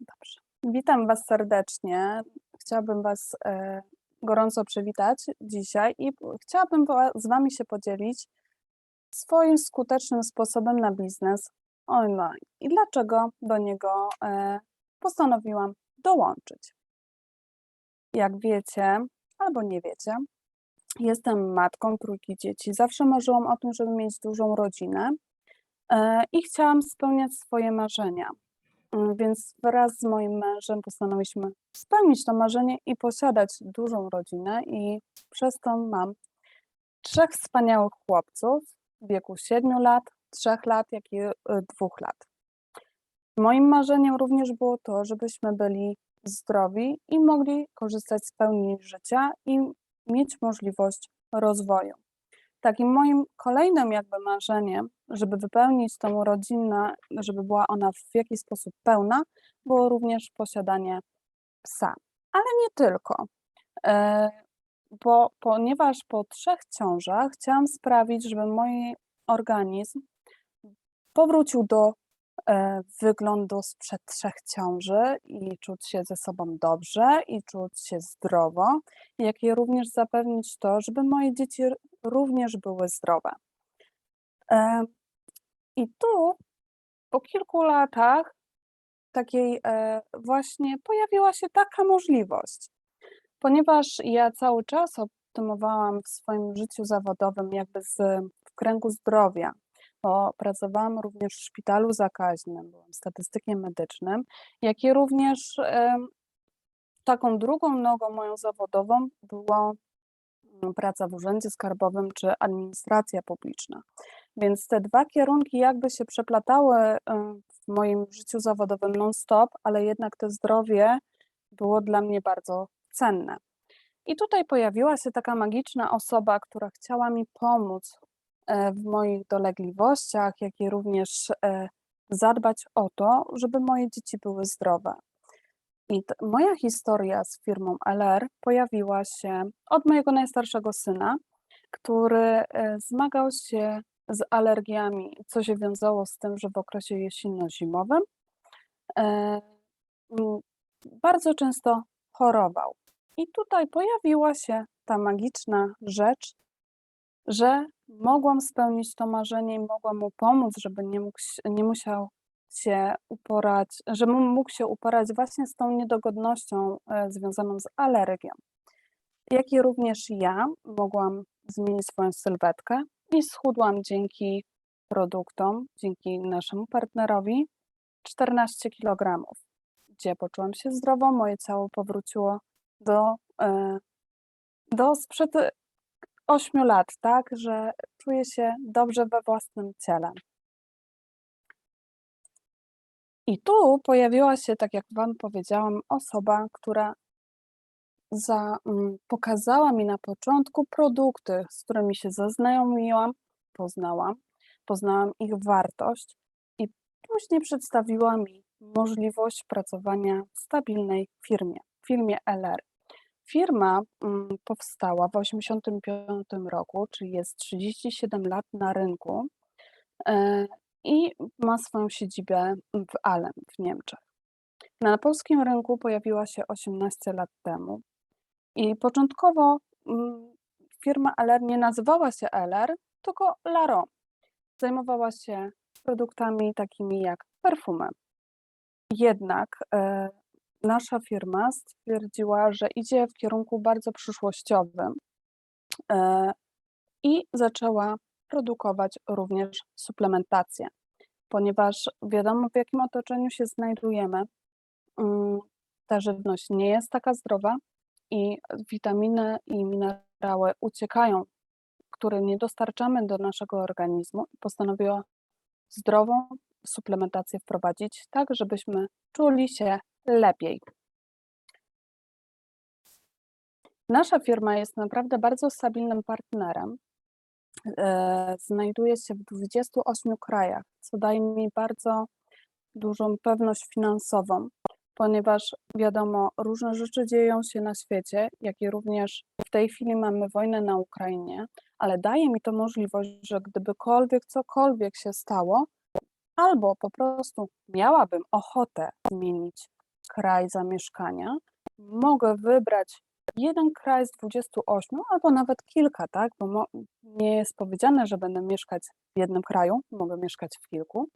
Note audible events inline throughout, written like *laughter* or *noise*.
Dobrze. Witam Was serdecznie. Chciałabym Was e, gorąco przywitać dzisiaj i chciałabym z Wami się podzielić swoim skutecznym sposobem na biznes online i dlaczego do niego e, postanowiłam dołączyć. Jak wiecie, albo nie wiecie, jestem matką trójki dzieci. Zawsze marzyłam o tym, żeby mieć dużą rodzinę e, i chciałam spełniać swoje marzenia. Mm, Więc wraz z moim mężem postanowiliśmy spełnić to marzenie i posiadać dużą rodzinę, i przez to mam trzech wspaniałych chłopców w wieku 7 lat, 3 lat, jak i 2 lat. Moim marzeniem również było to, żebyśmy byli zdrowi i mogli korzystać z pełni życia i mieć możliwość rozwoju. Takim moim kolejnym jakby marzeniem, żeby wypełnić tą rodzinę, żeby była ona w jakiś sposób pełna, było również posiadanie psa. Ale nie tylko. E, Bo ponieważ po trzech ciążach chciałam sprawić, żeby mój organizm powrócił do wyglądu sprzed trzech ciąży i czuć się ze sobą dobrze i czuć się zdrowo, jak i również zapewnić to, żeby moje dzieci również były zdrowe. E, I tu po kilku latach takiej e, właśnie pojawiła się taka możliwość, ponieważ ja cały czas optymowałam w swoim życiu zawodowym jakby z, w kręgu zdrowia, pracowałam również w szpitalu zakaźnym, byłam statystykiem medycznym, jak i również taką drugą nogą moją zawodową była mm, praca w urzędzie skarbowym czy administracja publiczna. Więc te dwa kierunki jakby się przeplatały w moim życiu zawodowym non-stop, ale jednak to zdrowie było dla mnie bardzo cenne. I tutaj pojawiła się taka magiczna osoba, która chciała mi pomóc w moich dolegliwościach, jak i również e, zadbać o to, żeby moje dzieci były zdrowe. I moja historia z firmą LR pojawiła się od mojego najstarszego syna, który e, zmagał się z alergiami, co się wiązało z tym, że w okresie jesienno-zimowym e, bardzo często chorował. I tutaj pojawiła się ta magiczna rzecz, że mogłam spełnić to marzenie i mogłam mu pomóc, żeby nie, mógł, nie musiał się uporać, że mu- mógł się uporać właśnie z tą niedogodnością e, związaną z alergią. Jak i również ja mogłam zmienić swoją sylwetkę i schudłam dzięki produktom, dzięki naszemu partnerowi 14 kg, gdzie poczułam się zdrowo, moje ciało powróciło do, e, do sprzed 8 lat, tak, że czuję się dobrze we własnym ciele. I tu pojawiła się, tak jak Wam powiedziałam, osoba, która za, mm, pokazała mi na początku produkty, z którymi się zaznajomiłam, poznałam, poznałam ich wartość i później przedstawiła mi możliwość pracowania w stabilnej firmie, firmie LR. Firma mm, powstała w 1985 roku, czyli jest 37 lat na rynku e, i ma swoją siedzibę w Alem w Niemczech. Na polskim rynku pojawiła się 18 lat temu i początkowo mm, firma LR nie nazywała się LR, tylko Laron. Zajmowała się produktami takimi jak perfumy. Jednak e, nasza firma stwierdziła, że idzie w kierunku bardzo przyszłościowym e, i zaczęła produkować również suplementację, ponieważ wiadomo, w jakim otoczeniu się znajdujemy. Mm, Ta żywność nie jest taka zdrowa i witaminy i minerały uciekają, które nie dostarczamy do naszego organizmu. Postanowiła zdrową suplementację wprowadzić, tak żebyśmy czuli się lepiej. Nasza firma jest naprawdę bardzo stabilnym partnerem. E, Znajduje się w 28 krajach, co daje mi bardzo dużą pewność finansową, ponieważ wiadomo, różne rzeczy dzieją się na świecie, jak i również w tej chwili mamy wojnę na Ukrainie, ale daje mi to możliwość, że gdybykolwiek cokolwiek się stało, albo po prostu miałabym ochotę zmienić kraj zamieszkania, mogę wybrać jeden kraj z 28 albo nawet kilka, tak? Bo nie jest powiedziane, że będę mieszkać w jednym kraju, mogę mieszkać w kilku.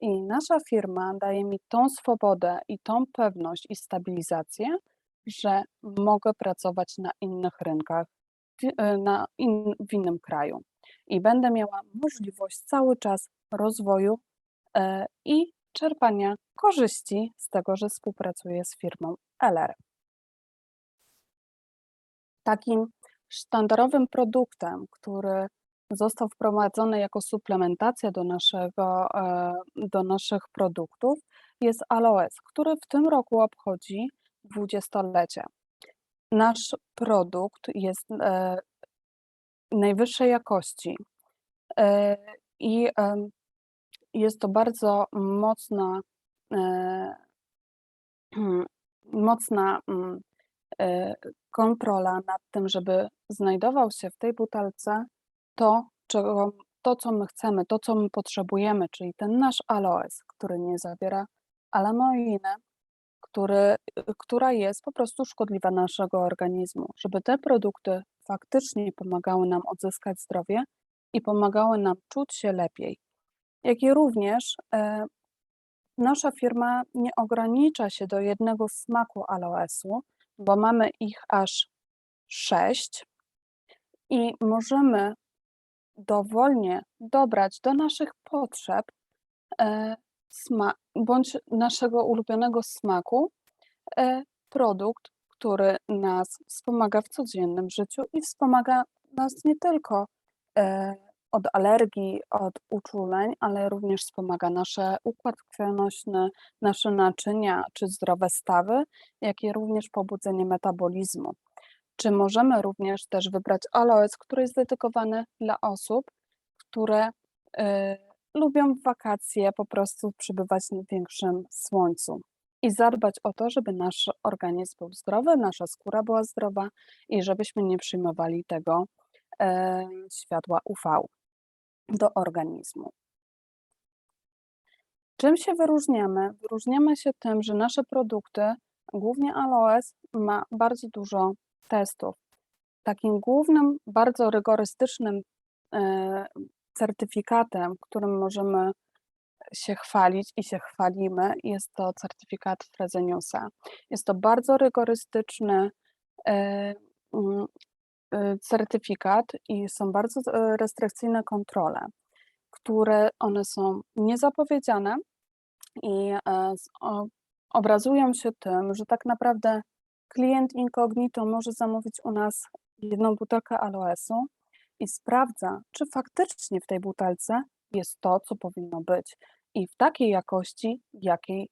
I nasza firma daje mi tą swobodę i tą pewność i stabilizację, że mogę pracować na innych rynkach, y, na in w innym kraju i będę miała możliwość cały czas rozwoju, e, i czerpania korzyści z tego, że współpracuję z firmą LR. Takim sztandarowym produktem, który został wprowadzony jako suplementacja do naszego, e, do naszych produktów, jest Aloes, który w tym roku obchodzi dwudziestolecie. Nasz produkt jest, e, najwyższej jakości, e, i, jest to bardzo mocna, e, *clears throat* mocna, mm, e, kontrola nad tym, żeby znajdował się w tej butelce to, czego to, co my chcemy, to, co my potrzebujemy, czyli ten nasz aloes, który nie zawiera alanoiny, który, która jest po prostu szkodliwa naszego organizmu. Żeby te produkty faktycznie pomagały nam odzyskać zdrowie i pomagały nam czuć się lepiej. Jak i również e, nasza firma nie ogranicza się do jednego smaku aloesu, bo mamy ich aż sześć i możemy dowolnie dobrać do naszych potrzeb e, bądź naszego ulubionego smaku e, produkt, który nas wspomaga w codziennym życiu i wspomaga nas nie tylko od alergii, od uczuleń, ale również wspomaga nasze układ krwionośny, nasze naczynia czy zdrowe stawy, jak i również pobudzenie metabolizmu. Czy możemy również też wybrać aloes, który jest dedykowany dla osób, które y, lubią wakacje po prostu przebywać na większym słońcu i zadbać o to, żeby nasz organizm był zdrowy, nasza skóra była zdrowa i żebyśmy nie przyjmowali tego światła UV do organizmu. Czym się wyróżniamy? Wyróżniamy się tym, że nasze produkty, głównie aloes, ma bardzo dużo testów. Takim głównym, bardzo rygorystycznym e, certyfikatem, którym możemy się chwalić i się chwalimy, jest to certyfikat Freseniusa. Jest to bardzo rygorystyczny e, y, certyfikat i są bardzo e, restrykcyjne kontrole, które one są niezapowiedziane i obrazują się tym, że tak naprawdę klient incognito może zamówić u nas jedną butelkę aloesu i sprawdza, czy faktycznie w tej butelce jest to, co powinno być i w takiej jakości, jakiej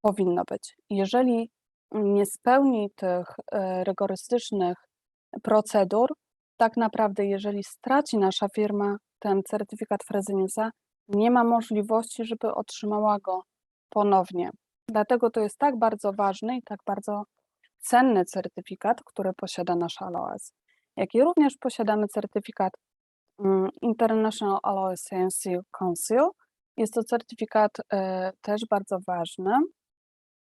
powinno być. Jeżeli nie spełni tych e, rygorystycznych procedur, tak naprawdę, jeżeli straci nasza firma ten certyfikat Freseniusa, nie ma możliwości, żeby otrzymała go ponownie. Dlatego to jest tak bardzo ważny i tak bardzo cenny certyfikat, który posiada nasz Aloes. Jak i również posiadamy certyfikat mm, International Aloe Science Council. Jest to certyfikat e, też bardzo ważny,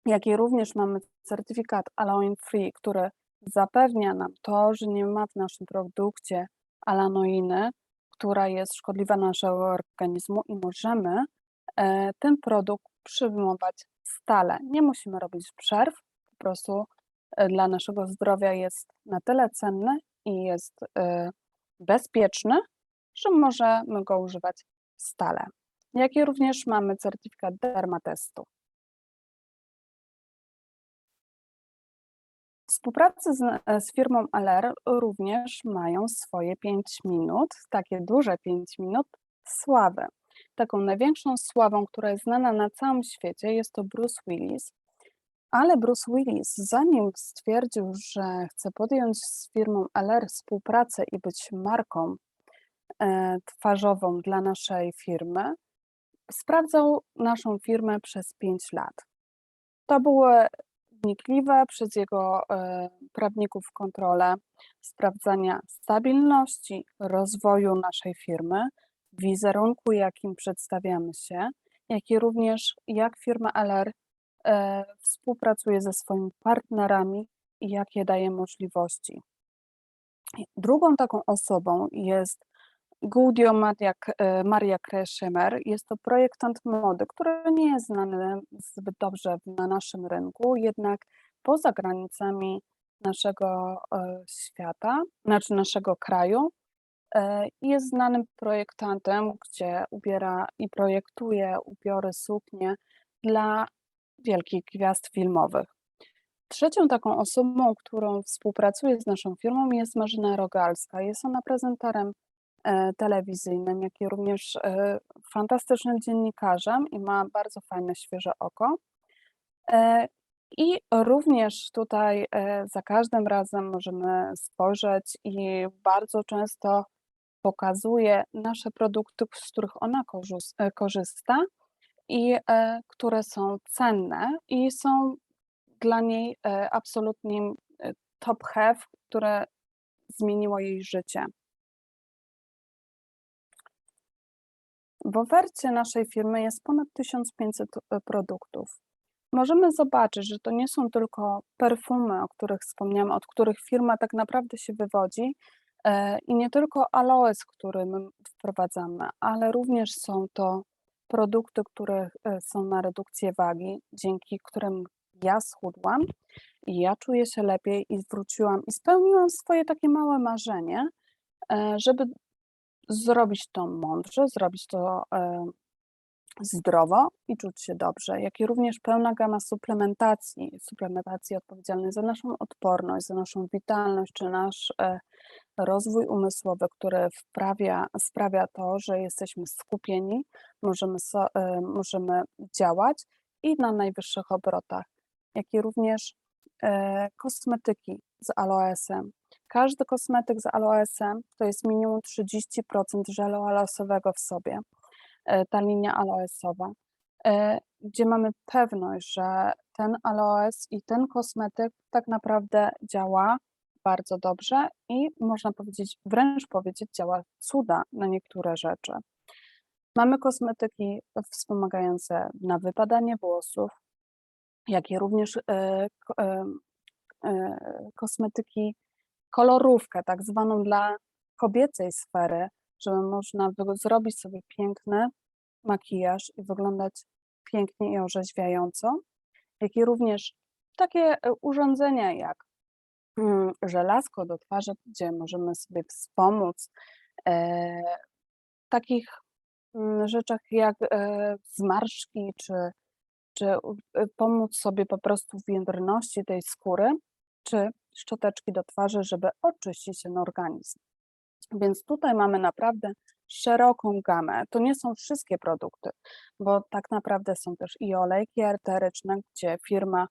jak i również mamy certyfikat Aloe Free, który zapewnia nam to, że nie ma w naszym produkcie alanoiny, która jest szkodliwa naszego organizmu i możemy e, ten produkt przyjmować stale. Nie musimy robić przerw, po prostu e, dla naszego zdrowia jest na tyle cenny i jest e, bezpieczny, że możemy go używać stale. Jak i również mamy certyfikat dermatestu. Współpracy z, e, z firmą LR również mają swoje 5 minut, takie duże 5 minut sławy. Taką największą sławą, która jest znana na całym świecie, jest to Bruce Willis. Ale Bruce Willis, zanim stwierdził, że chce podjąć z firmą LR współpracę i być marką e, twarzową dla naszej firmy, sprawdzał naszą firmę przez 5 lat. To były wnikliwe przez jego e, prawników kontrole sprawdzania stabilności rozwoju naszej firmy, wizerunku, jakim przedstawiamy się, jak i również jak firma LR e, współpracuje ze swoimi partnerami i jakie daje możliwości. Drugą taką osobą jest Gudio Maria, e, Kreszymer. Jest to projektant mody, który nie jest znany zbyt dobrze na naszym rynku, jednak poza granicami naszego e, świata, znaczy naszego kraju, e, jest znanym projektantem, gdzie ubiera i projektuje ubiory, suknie dla wielkich gwiazd filmowych. Trzecią taką osobą, którą współpracuje z naszą firmą jest Marzyna Rogalska. Jest ona prezenterem e, telewizyjnym, jak i również e, fantastycznym dziennikarzem i ma bardzo fajne, świeże oko. E, I również tutaj za każdym razem możemy spojrzeć i bardzo często pokazuje nasze produkty, z których ona korzysta i które są cenne i są dla niej e, absolutnie e, top have, które zmieniło jej życie. W ofercie naszej firmy jest ponad 1500 e, produktów. Możemy zobaczyć, że to nie są tylko perfumy, o których wspomniałam, od których firma tak naprawdę się wywodzi, i nie tylko aloes, który my wprowadzamy, ale również są to produkty, które są na redukcję wagi, dzięki którym ja schudłam i ja czuję się lepiej i wróciłam i spełniłam swoje takie małe marzenie, e, żeby zrobić to mądrze, zrobić to e, zdrowo i czuć się dobrze, jak i również pełna gama suplementacji, suplementacji odpowiedzialnej za naszą odporność, za naszą witalność, czy nasz e, rozwój umysłowy, który wprawia, sprawia to, że jesteśmy skupieni, możemy, so, możemy działać i na najwyższych obrotach jak i również e, kosmetyki z aloesem. Każdy kosmetyk z aloesem to jest minimum 30% żelu aloesowego w sobie, e, ta linia aloesowa, e, gdzie mamy pewność, że ten aloes i ten kosmetyk tak naprawdę działa bardzo dobrze i można powiedzieć, wręcz powiedzieć, działa cuda na niektóre rzeczy. Mamy kosmetyki wspomagające na wypadanie włosów, jak i również e, kosmetyki kolorówkę, tak zwaną dla kobiecej sfery, żeby można zrobić sobie piękny makijaż i wyglądać pięknie i orzeźwiająco, jak i również takie urządzenia jak mm, żelazko do twarzy, gdzie możemy sobie wspomóc w takich mm, rzeczach jak zmarszczki czy czy y, pomóc sobie po prostu w jędrności tej skóry, czy szczoteczki do twarzy, żeby oczyścić ten organizm. Więc tutaj mamy naprawdę szeroką gamę. To nie są wszystkie produkty, bo tak naprawdę są też i olejki arteryczne, gdzie firma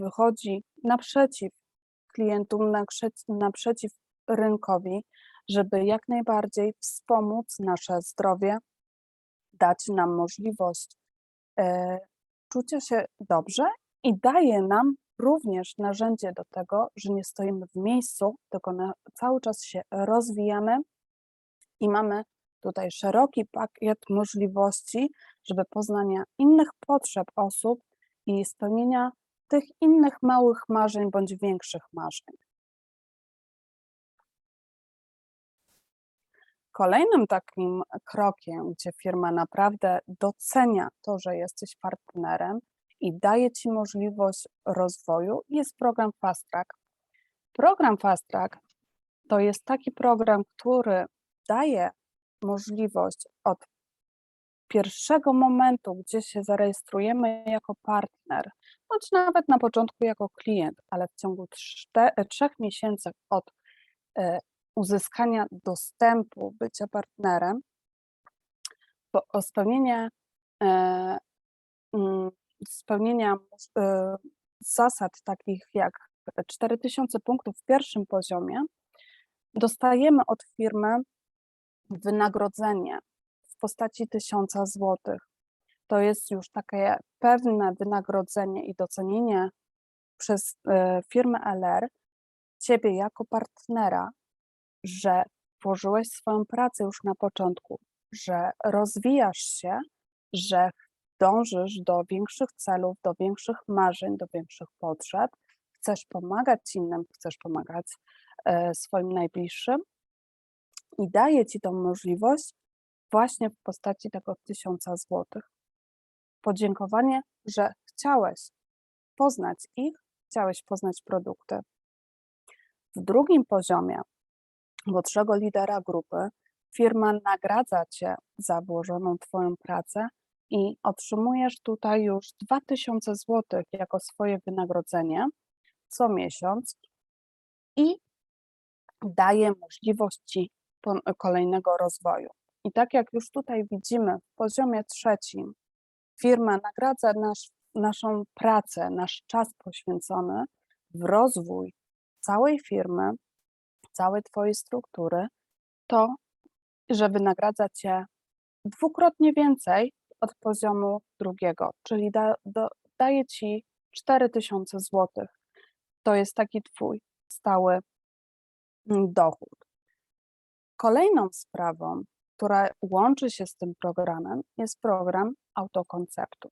wychodzi naprzeciw klientom, naprzeciw rynkowi, żeby jak najbardziej wspomóc nasze zdrowie, dać nam możliwość e, czucia się dobrze i daje nam również narzędzie do tego, że nie stoimy w miejscu, tylko na, cały czas się rozwijamy i mamy tutaj szeroki pakiet możliwości, żeby poznania innych potrzeb osób i spełnienia tych innych małych marzeń bądź większych marzeń. Kolejnym takim krokiem, gdzie firma naprawdę docenia to, że jesteś partnerem i daje ci możliwość rozwoju, jest program Fast Track. Program Fast Track to jest taki program, który daje możliwość od pierwszego momentu, gdzie się zarejestrujemy jako partner, bądź nawet na początku jako klient, ale w ciągu trzech miesięcy od e, uzyskania dostępu, bycia partnerem, spełnienie, e, mm, spełnienia e, zasad takich jak 4000 punktów w pierwszym poziomie, dostajemy od firmy wynagrodzenie w postaci 1000 złotych. To jest już takie pewne wynagrodzenie i docenienie przez e, firmę LR ciebie jako partnera, że włożyłeś swoją pracę już na początku, że rozwijasz się, że dążysz do większych celów, do większych marzeń, do większych potrzeb, chcesz pomagać innym, chcesz pomagać e, swoim najbliższym i daje ci tą możliwość właśnie w postaci tego tysiąca złotych. Podziękowanie, że chciałeś poznać ich, chciałeś poznać produkty. W drugim poziomie młodszego lidera grupy firma nagradza cię za włożoną twoją pracę i otrzymujesz tutaj już 2000 zł jako swoje wynagrodzenie co miesiąc i daje możliwość ci pon- kolejnego rozwoju. I tak jak już tutaj widzimy w poziomie trzecim, firma nagradza nasz, naszą pracę, nasz czas poświęcony w rozwój całej firmy, całej Twojej struktury, to, że wynagradza Cię dwukrotnie więcej od poziomu drugiego, czyli da, do, daje Ci 4000 zł. To jest taki Twój stały mm, dochód. Kolejną sprawą, która łączy się z tym programem, jest program autokonceptu.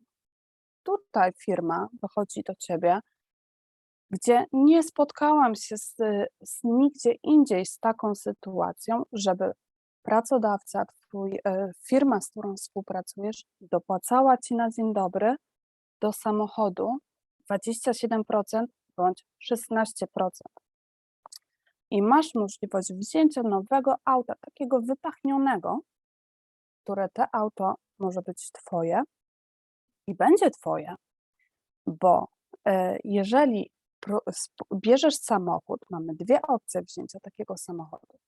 Tutaj firma wychodzi do Ciebie, gdzie nie spotkałam się z, z nigdzie indziej z taką sytuacją, żeby pracodawca, twój, e, firma, z którą współpracujesz, dopłacała Ci na dzień dobry do samochodu 27% bądź 16%. I masz możliwość wzięcia nowego auta, takiego wypachnionego, które te auto może być Twoje i będzie Twoje, bo e, jeżeli bierzesz samochód, mamy dwie opcje wzięcia takiego samochodu.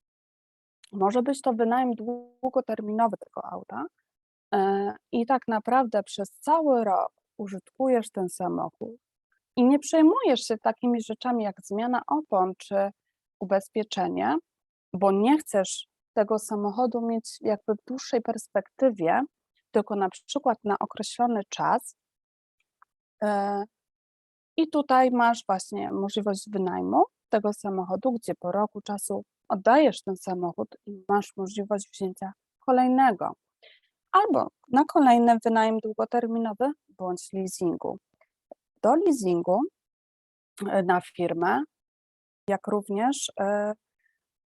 Może być to wynajem długoterminowy tego auta e, i tak naprawdę przez cały rok użytkujesz ten samochód i nie przejmujesz się takimi rzeczami jak zmiana opon czy ubezpieczenie, bo nie chcesz tego samochodu mieć jakby w dłuższej perspektywie, tylko na przykład na określony czas. E, I tutaj masz właśnie możliwość wynajmu tego samochodu, gdzie po roku czasu oddajesz ten samochód i masz możliwość wzięcia kolejnego. Albo na kolejny wynajem długoterminowy bądź leasingu. Do leasingu e, na firmę, jak również e,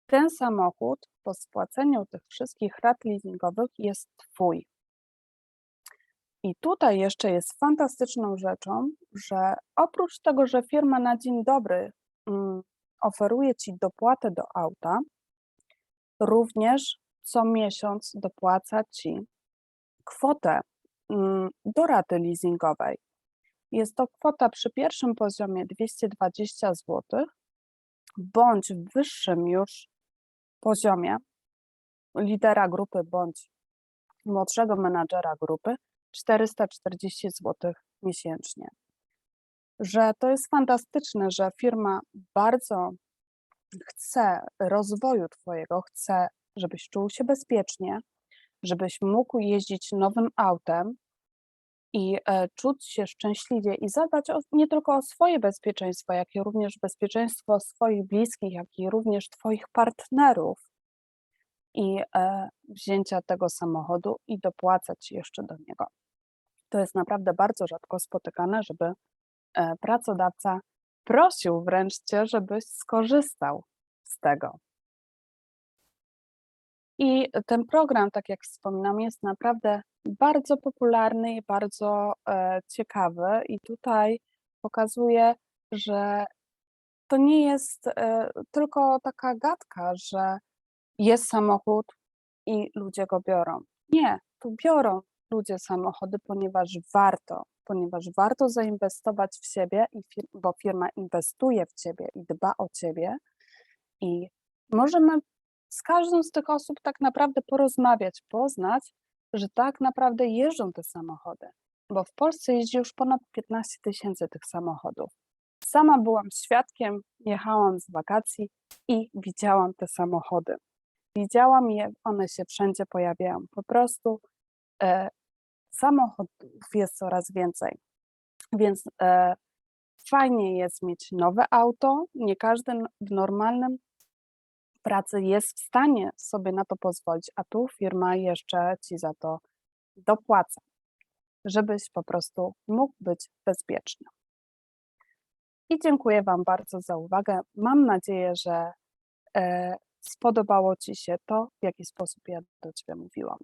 ten samochód po spłaceniu tych wszystkich rat leasingowych jest Twój. I tutaj jeszcze jest fantastyczną rzeczą, że oprócz tego, że firma na dzień dobry mm, oferuje Ci dopłatę do auta, również co miesiąc dopłaca Ci kwotę mm, do raty leasingowej. Jest to kwota przy pierwszym poziomie 220 zł, bądź w wyższym już poziomie lidera grupy bądź młodszego menadżera grupy 440 zł miesięcznie. Że to jest fantastyczne, że firma bardzo chce rozwoju Twojego, chce, żebyś czuł się bezpiecznie, żebyś mógł jeździć nowym autem i e, czuć się szczęśliwie i zadbać o, nie tylko o swoje bezpieczeństwo, jak i również bezpieczeństwo swoich bliskich, jak i również Twoich partnerów i e, wzięcia tego samochodu i dopłacać jeszcze do niego. To jest naprawdę bardzo rzadko spotykane, żeby pracodawca prosił wręcz cię, żebyś skorzystał z tego. I ten program, tak jak wspominam, jest naprawdę bardzo popularny i bardzo e, ciekawy. I tutaj pokazuje, że to nie jest e, tylko taka gadka, że jest samochód i ludzie go biorą. Nie, tu biorą ludzie samochody, ponieważ warto, ponieważ warto zainwestować w siebie, bo firma inwestuje w ciebie i dba o ciebie. I możemy z każdą z tych osób tak naprawdę porozmawiać, poznać, że tak naprawdę jeżdżą te samochody. Bo w Polsce jeździ już ponad 15 tysięcy tych samochodów. Sama byłam świadkiem, jechałam z wakacji i widziałam te samochody. Widziałam je, one się wszędzie pojawiają. Po prostu e, samochodów jest coraz więcej. Więc e, fajnie jest mieć nowe auto. Nie każdy w normalnym pracy jest w stanie sobie na to pozwolić, a tu firma jeszcze ci za to dopłaca, żebyś po prostu mógł być bezpieczny. I dziękuję Wam bardzo za uwagę. Mam nadzieję, że e, spodobało Ci się to, w jaki sposób ja do Ciebie mówiłam.